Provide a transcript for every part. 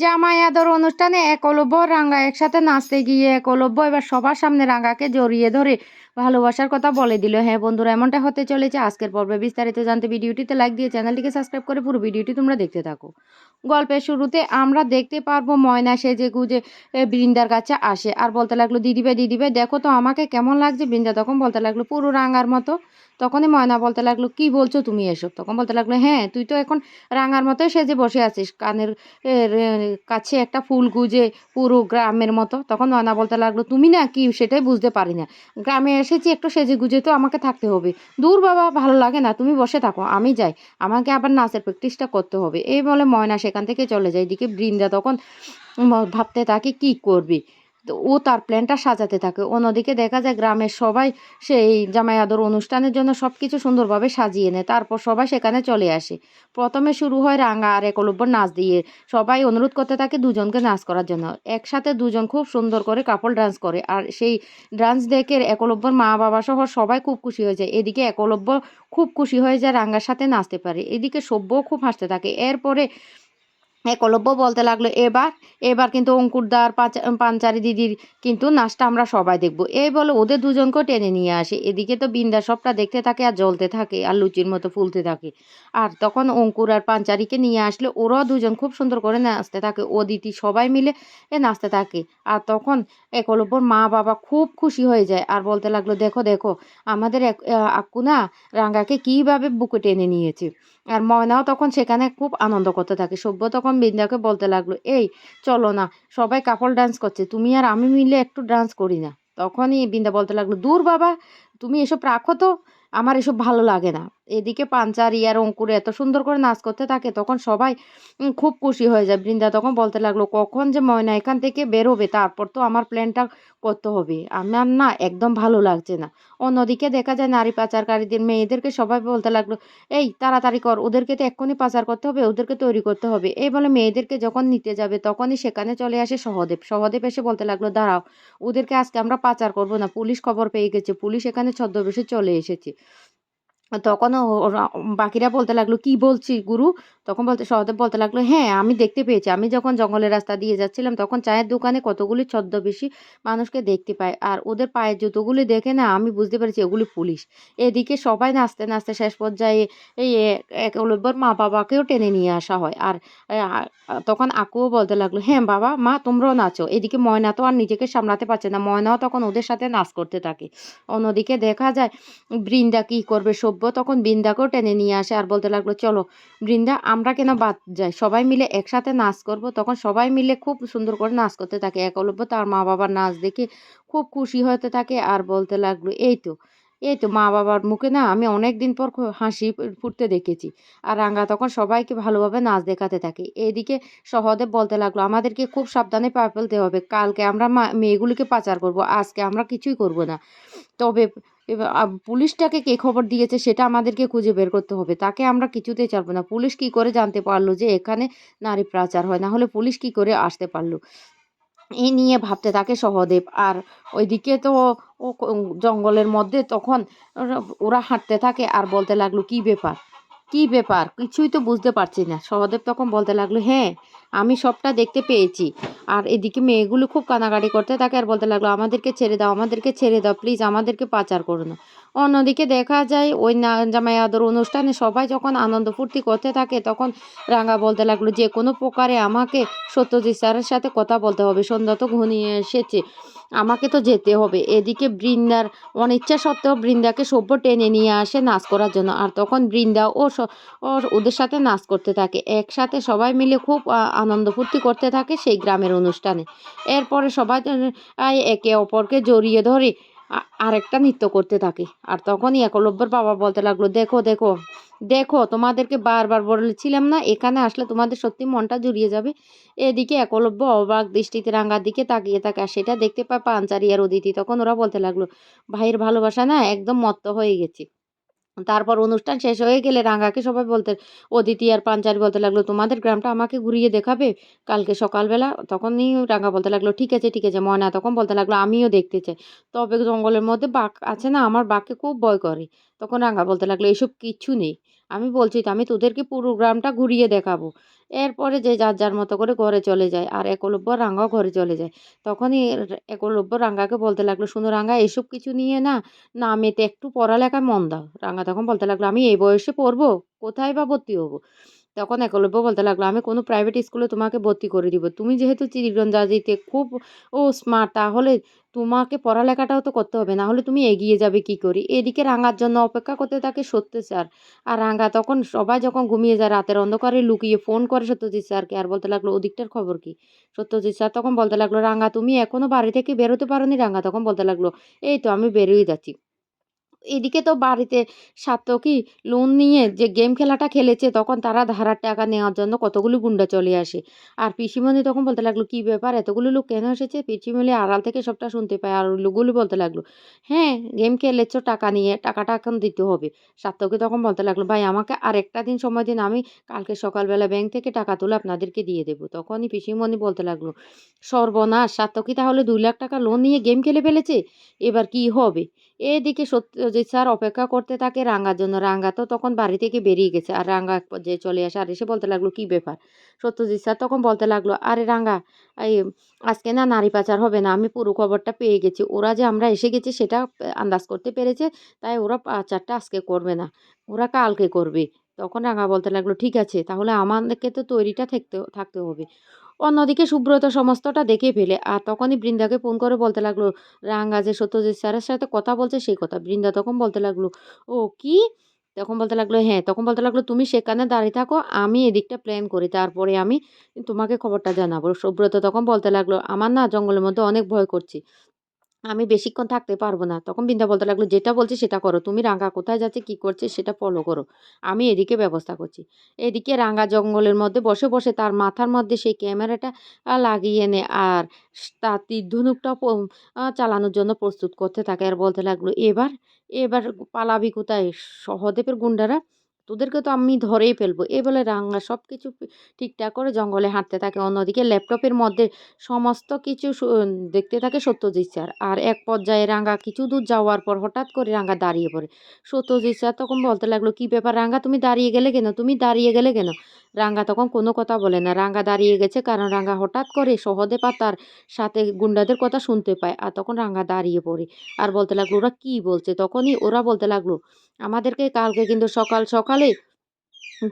জামাই আদর অনুষ্ঠানে একলব্য রাঙ্গা একসাথে নাচতে গিয়ে একলব্য এবার সবার সামনে রাঙ্গাকে জড়িয়ে ধরে ভালোবাসার কথা বলে দিল। হ্যাঁ বন্ধুরা, এমনটা হতে চলেছে। আজকের পর্বে বিস্তারিত জানতে ভিডিওটিতে লাইক দিয়ে চ্যানেলটিকে সাবস্ক্রাইব করে পুরো ভিডিওটি তোমরা দেখতে থাকো। গল্পের শুরুতে আমরা দেখতে পারব ময়না সেজে গুজে বৃন্দার কাছে আসে। আর বলতে লাগল দিদিভাই দিদিভাই দেখো তো আমাকে কেমন লাগছে। বৃন্দা তখন বলতে লাগল, পুরো রাঙার মতো। তখনই ময়না বলতে লাগল, কি বলছো তুমি এসব? তখন বলতে লাগল হ্যাঁ তুই তো এখন রাঙার মতোই সেজে বসে আছিস, কানের কাছে একটা ফুল গুজে পুরো গ্রামের মতো। তখন ময়না বলতে লাগল, তুমি না কি সেটাই বুঝতে পারি না। গ্রামে এসেছি, একটু সেজে গুজে তো আমাকে থাকতে হবে। দূর বাবা, ভালো লাগে না, তুমি বসে থাকো, আমি যাই। আমাকে আবার নাচের প্র্যাকটিসটা করতে হবে। এই বলে ময়না সেখান থেকে চলে যায়। এদিকে বৃন্দা তখন ভাবতে থাকে, কি করবে? তো ও তার প্ল্যানটা সাজাতে থাকে। অন্যদিকে দেখা যায় গ্রামের সবাই সেই জামাই আদর অনুষ্ঠানের জন্য সব কিছু সুন্দরভাবে সাজিয়ে নেয়। তারপর সবাই সেখানে চলে আসে। প্রথমে শুরু হয় রাঙা আর একলব্য নাচ দিয়ে। সবাই অনুরোধ করতে থাকে দুজনকে নাচ করার জন্য। একসাথে দুজন খুব সুন্দর করে কাপল ডান্স করে। আর সেই ডান্স দেখে একলব্যর মা বাবা সহ সবাই খুব খুশি হয়ে যায়। এদিকে একলব্য খুব খুশি হয়ে যায় রাঙ্গার সাথে নাচতে পারে। এদিকে সভ্যও খুব হাসতে থাকে। এরপরে একলব্য বলতে লাগল, এবার এবার কিন্তু অঙ্কুরদার পাঞ্চারি দিদির কিন্তু নাচটা আমরা সবাই দেখব। এই বলে ওদের দুজনকেও টেনে নিয়ে আসে। এদিকে তো বিন্দা সবটা দেখতে থাকে আর জ্বলতে থাকে আর লুচির মতো ফুলতে থাকে। আর তখন অঙ্কুর আর পাঞ্চারিকে নিয়ে আসলে ওরাও দুজন খুব সুন্দর করে নাচতে থাকে। অদিতি সবাই মিলে এ নাচতে থাকে। আর তখন একলব্যর মা বাবা খুব খুশি হয়ে যায় আর বলতে লাগল, দেখো দেখো, আমাদের এক আক্কু না রাঙ্গাকে কীভাবে বুকে টেনে নিয়েছে? আর ময়নাও তখন সেখানে খুব আনন্দ করতে থাকে। সভ্য তখন বৃন্দাকে বলতে লাগল, এই, চলো না, সবাই কাপল ডান্স করছে, তুমি আর আমি মিলে একটু ডান্স করি না। তখনই বৃন্দা বলতে লাগল, দূর বাবা, তুমি এসব রাখো তো, আমার এসব ভালো লাগে না। এদিকে পাঞ্চারি আর অঙ্কুর এত সুন্দর করে নাচ করতে থাকে, তখন সবাই খুব খুশি হয়ে যায়। বৃন্দা তখন বলতে লাগল, কখন যে ময়না এখান থেকে বেরোবে, তারপর তো আমার প্ল্যানটা করতে হবে। আমার না একদম ভালো লাগছে না। অন্যদিকে দেখা যায় নারী পাচারকারীদের, মেয়েদেরকে সবাই বলতে লাগল, এই, তাড়াতাড়ি কর, ওদেরকে তো এক্ষুনি পাচার করতে হবে, ওদেরকে তৈরি করতে হবে। এই বলে মেয়েদেরকে যখন নিতে যাবে, তখনই সেখানে চলে আসে সহদেব। সহদেব এসে বলতে লাগল, দাঁড়াও, ওদেরকে আজকে আমরা পাচার করব না, পুলিশ খবর পেয়ে গেছে, পুলিশ এখানে ছদ্মবেশে চলে এসেছে। তখন বাকিরা বলতে লাগল, কি বলছি গুরু? তখন বলতে, সহদেব বলতে লাগল হ্যাঁ আমি দেখতে পেয়েছি। আমি যখন জঙ্গলের রাস্তা দিয়ে যাচ্ছিলাম, তখন চায়ের দোকানে কতগুলি ছদ্মবেশী মানুষকে দেখতে পাই। আর ওদের পায়ের জুতোগুলি দেখে না, আমি বুঝতে পেরেছি এগুলি পুলিশ। এদিকে সবাই নাচতে নাচতে শেষ পর্যায়ে এই একলব্যর মা বাবাকেও টেনে নিয়ে আসা হয়। আর তখন আকুও বলতে লাগল হ্যাঁ বাবা, মা, তোমরাও নাচো। এদিকে ময়না তো আর নিজেকে সামলাতে পারছে না। ময়নাও তখন ওদের সাথে নাচ করতে থাকে। অন্যদিকে দেখা যায়, বৃন্দা কি করবে, সভ্য তখন বৃন্দাকেও টেনে নিয়ে আসে আর বলতে লাগল, চলো বৃন্দা, আমরা কেন বাদ যাই? সবাই মিলে একসাথে নাচ করব। তখন সবাই মিলে খুব সুন্দর করে নাচ করতে থাকে। একলব্য তার মা বাবার নাচ দেখে খুব খুশি হতে থাকে আর বলতে লাগল, এই তো এই তো মা বাবার মুখে না আমি অনেক দিন পর হাসি ফুটতে দেখেছি। আর রাঙ্গা তখন সবাইকে ভালোভাবে নাচ দেখাতে থাকে। এদিকে সহদেব বলতে লাগল, আমাদেরকে খুব সাবধানে পা ফেলতে হবে। কালকে আমরা মেয়েগুলিকে পাচার করব, আজকে আমরা কিছুই করব না। তবে এবার পুলিশটাকে কে খবর দিয়েছে সেটা আমাদেরকে খুঁজে বের করতে হবে। তাকে আমরা কিছুতেই ছাড়বো না। পুলিশ কি করে জানতে পারল যে এখানে নারী পাচার হয়? না হলে পুলিশ কি করে আসতে পারল? এই নিয়ে ভাবতে থাকে সহদেব। আর ওইদিকে তো ও জঙ্গলের মধ্যে তখন ওরা হাঁটতে থাকে আর বলতে লাগল, কি ব্যাপার? কি ব্যাপার? কিছুই তো বুঝতে পারছি না। সহদেব তখন বলতে লাগল হ্যাঁ আমি সবটা দেখতে পেয়েছি। আর এদিকে মেয়েগুলো খুব কানাকাটি করতে থাকে আর বলতে লাগল, আমাদেরকে ছেড়ে দাও, আমাদেরকে ছেড়ে দাও, প্লিজ আমাদেরকে পাচার করো না। অন্যদিকে দেখা যায়, ওই না জামাই আদর অনুষ্ঠানে সবাই যখন আনন্দ ফুর্তি করতে থাকে, তখন রাঙা বলতে লাগল, যে কোনো প্রকারে আমাকে সত্যজিৎ স্যারের সাথে কথা বলতে হবে। সন্ধ্যা তো ঘনিয়ে এসেছে। আমাকে তো যেতে হবে। এদিকে বৃন্দার, অনিচ্ছা সত্ত্বেও বৃন্দাকে সভ্য টেনে নিয়ে আসে নাচ করার জন্য। আর তখন বৃন্দা ও ওদের সাথে নাচ করতে থাকে। একসাথে সবাই মিলে খুব আনন্দ ফুর্তি করতে থাকে সেই গ্রামের অনুষ্ঠানে। এরপরে সবাই একে অপরকে জড়িয়ে ধরে আরেকটা নৃত্য করতে থাকে। আর তখনই একলব্যর বাবা বলতে লাগল, দেখো দেখো দেখো, তোমাদেরকে বারবার বলেছিলাম না, এখানে আসলে তোমাদের সত্যি মনটা জুড়িয়ে যাবে। এদিকে একলব্য অবাক দৃষ্টিতে রাঙ্গার দিকে তাকিয়ে থাকে, আর সেটা দেখতে পায় পাঞ্চারি আর অদিতি। তখন ওরা বলতে লাগল, ভাইয়ের ভালোবাসা না একদম মত্ত হয়ে গেছে। তারপর অনুষ্ঠান শেষ হয়ে গেলে রাঙ্গাকে সবাই বলতে, অদিতি আর পাঞ্চারি বলতে লাগল, তোমাদের গ্রামটা আমাকে ঘুরিয়ে দেখাবে? কালকে সকালবেলা তখনই রাঙ্গা বলতে লাগল, ঠিক আছে ঠিক আছে, ময়না তখন বলতে লাগল, আমিও দেখতে চাই। তবে জঙ্গলের মধ্যে বাঘ আছে না, আমার বাঘকে খুব ভয় করে। তখন রাঙ্গা বলতে লাগল, এসব কিচ্ছু নেই। আমি বলছি তো, আমি তোদেরকে পুরো গ্রামটা ঘুরিয়ে দেখাবো। এরপরে যে যার যার মতো করে ঘরে চলে যায় আর একলব্য রাঙ্গাও ঘরে চলে যায়। তখনই একলব্য রাঙ্গাকে বলতে লাগল, শুনো রাঙ্গা এসব কিছু নিয়ে না না মেতে একটু পড়ালেখায় মন দাও। রাঙ্গা তখন বলতে লাগল, আমি এই বয়সে পড়ব? কোথায় বা ভর্তি হব? তখন একলব্য বলতে লাগল, আমি কোনো প্রাইভেট স্কুলে তোমাকে ভর্তি করে দিব। তুমি যেহেতু চিরিগঞ্জাজিতে খুব, ও স্মার্ট তাহলে তোমাকে পড়ালেখাটাও তো করতে হবে। না হলে তুমি এগিয়ে যাবে কি করি? এদিকে রাঙার জন্য অপেক্ষা করতে থাকে সত্যি স্যার। আর রাঙা তখন সবাই যখন ঘুমিয়ে যায়, রাতের অন্ধকারে লুকিয়ে ফোন করে সত্যজিৎ স্যারকে। আর বলতে লাগল, ওদিকটার খবর কি? সত্যজিৎ স্যার তখন বলতে লাগল, রাঙা, তুমি এখনও বাড়ি থেকে বেরোতে পারোনি? রাঙা তখন বলতে লাগল, এই তো আমি বেরোই যাচ্ছি। এদিকে তো বাড়িতে সাত্তকী লোন নিয়ে যে গেম খেলাটা খেলেছে, তখন তারা ধারার টাকা নেওয়ার জন্য কতগুলো গুন্ডা চলে আসে। আর পিসিমণি তখন বলতে লাগল, কী ব্যাপার? এতগুলো লোক কেন এসেছে? পিসিমণি আড়াল থেকে সবটা শুনতে পায় আর লোকগুলো বলতে লাগল হ্যাঁ গেম খেলেছো, টাকা নিয়ে, টাকাটা এখন দিতে হবে। সাত্তকী তখন বলতে লাগল, ভাই, আমাকে আর একটা দিন সময় দিন, আমি কালকে সকালবেলা ব্যাংক থেকে টাকা তুলে আপনাদেরকে দিয়ে দেবো। তখনই পিসিমণি বলতে লাগল, সর্বনাশ সাত্তকী তাহলে দুই লাখ টাকা লোন নিয়ে গেম খেলে ফেলেছে? এবার কি হবে? এদিকে সত্যজিৎ স্যার অপেক্ষা করতে থাকে রাঙ্গার জন্য, রাঙ্গা তো তখন বাড়ি থেকে বেরিয়ে গেছে। আর রাঙ্গা পর্যায়ে চলে আসে আর এসে বলতে লাগল, কী ব্যাপার? সত্যজিৎ স্যার তখন বলতে লাগল, আরে রাঙ্গা, এই আজকে না নারী পাচার হবে না, আমি পুরো খবরটা পেয়ে গেছি। ওরা যে আমরা এসে গেছি সেটা আন্দাজ করতে পেরেছে, তাই ওরা পাচারটা আজকে করবে না, ওরা কালকে করবে। তখন রাঙা বলতে লাগল, ঠিক আছে, তাহলে আমাদেরকে তো তৈরিটা থাকতে থাকতে হবে। অন্যদিকে সুব্রত সমস্তটা দেখে ফেলে। আর তখনই বৃন্দাকে ফোন করে বলতে লাগল রাঙ্গা যে সত্যজিৎ স্যারের সাথে কথা বলছে সেই কথা। বৃন্দা তখন বলতে লাগল, ও, কি? তখন বলতে লাগল হ্যাঁ। তখন বলতে লাগল, তুমি সেখানে দাঁড়িয়ে থাকো, আমি এদিকটা প্ল্যান করি। তারপরে আমি তোমাকে খবরটা জানাব। সুব্রত তখন বলতে লাগল, আমার না জঙ্গলের মধ্যে অনেক ভয় করছি। আমি বেশিক্ষণ থাকতে পারব না। তখন বৃন্দা বলতে লাগল, যেটা বলছি সেটা করো। তুমি রাঙ্গা কোথায় যাচ্ছে, কি করছে সেটা ফলো করো। আমি এদিকে ব্যবস্থা করছি। এদিকে রাঙ্গা জঙ্গলের মধ্যে বসে বসে তার মাথার মধ্যে সেই ক্যামেরাটা লাগিয়ে নে আর তার তীর ধনুকটা চালানোর জন্য প্রস্তুত করতে থাকে। আর বলতে লাগল, এবার এবার পালাবি কোথায়? সহদেবের গুন্ডারা তোদেরকে তো আমি ধরেই ফেলব। এ বলে রাঙ্গা সব কিছু ঠিকঠাক করে জঙ্গলে হাঁটতে থাকে। অন্যদিকে ল্যাপটপের মধ্যে সমস্ত কিছু দেখতে থাকে সত্যজিৎ স্যার। আর এক পর্যায়ে রাঙ্গা কিছু দূর যাওয়ার পর হঠাৎ করে রাঙ্গা দাঁড়িয়ে পড়ে। সত্যজিৎ স্যার তখন বলতে লাগল, কি ব্যাপার রাঙ্গা তুমি দাঁড়িয়ে গেলে কেন? তুমি দাঁড়িয়ে গেলে কেন? রাঙ্গা তখন কোনো কথা বলে না। রাঙ্গা দাঁড়িয়ে গেছে কারণ রাঙ্গা হঠাৎ করে সহদে পাতার সাথে গুন্ডাদের কথা শুনতে পায়। আর তখন রাঙ্গা দাঁড়িয়ে পড়ে। আর বলতে লাগল, ওরা কি বলছে? তখনই ওরা বলতে লাগল, আমাদেরকে কালকে কিন্তু সকাল সকালে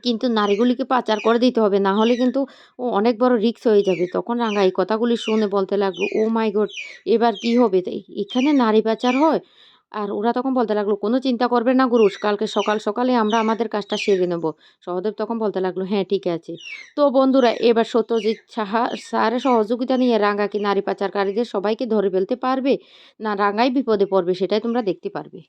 কিন্তু নারীগুলিকে পাচার করে দিতে হবে, না হলে কিন্তু ও অনেক বড় রিস্ক হয়ে যাবে। তখন রাঙা এই কথাগুলি শুনে বলতে লাগল, ও মাই গড, এবার কি হবে? এখানে নারী পাচার হয়? আর ওরা তখন বলতে লাগল, কোনো চিন্তা করবে না গুরুষ কালকে সকাল সকালে আমরা আমাদের কাজটা সেরে নেব। সহদেব তখন বলতে লাগল হ্যাঁ ঠিক আছে। তো বন্ধুরা, এবার সত্যজিৎ সাহা স্যারের সহযোগিতা নিয়ে রাঙ্গা কি নারী পাচারকারীদের সবাইকে ধরে ফেলতে পারবে? না রাঙ্গাই বিপদে পড়বে, সেটাই তোমরা দেখতে পারবে।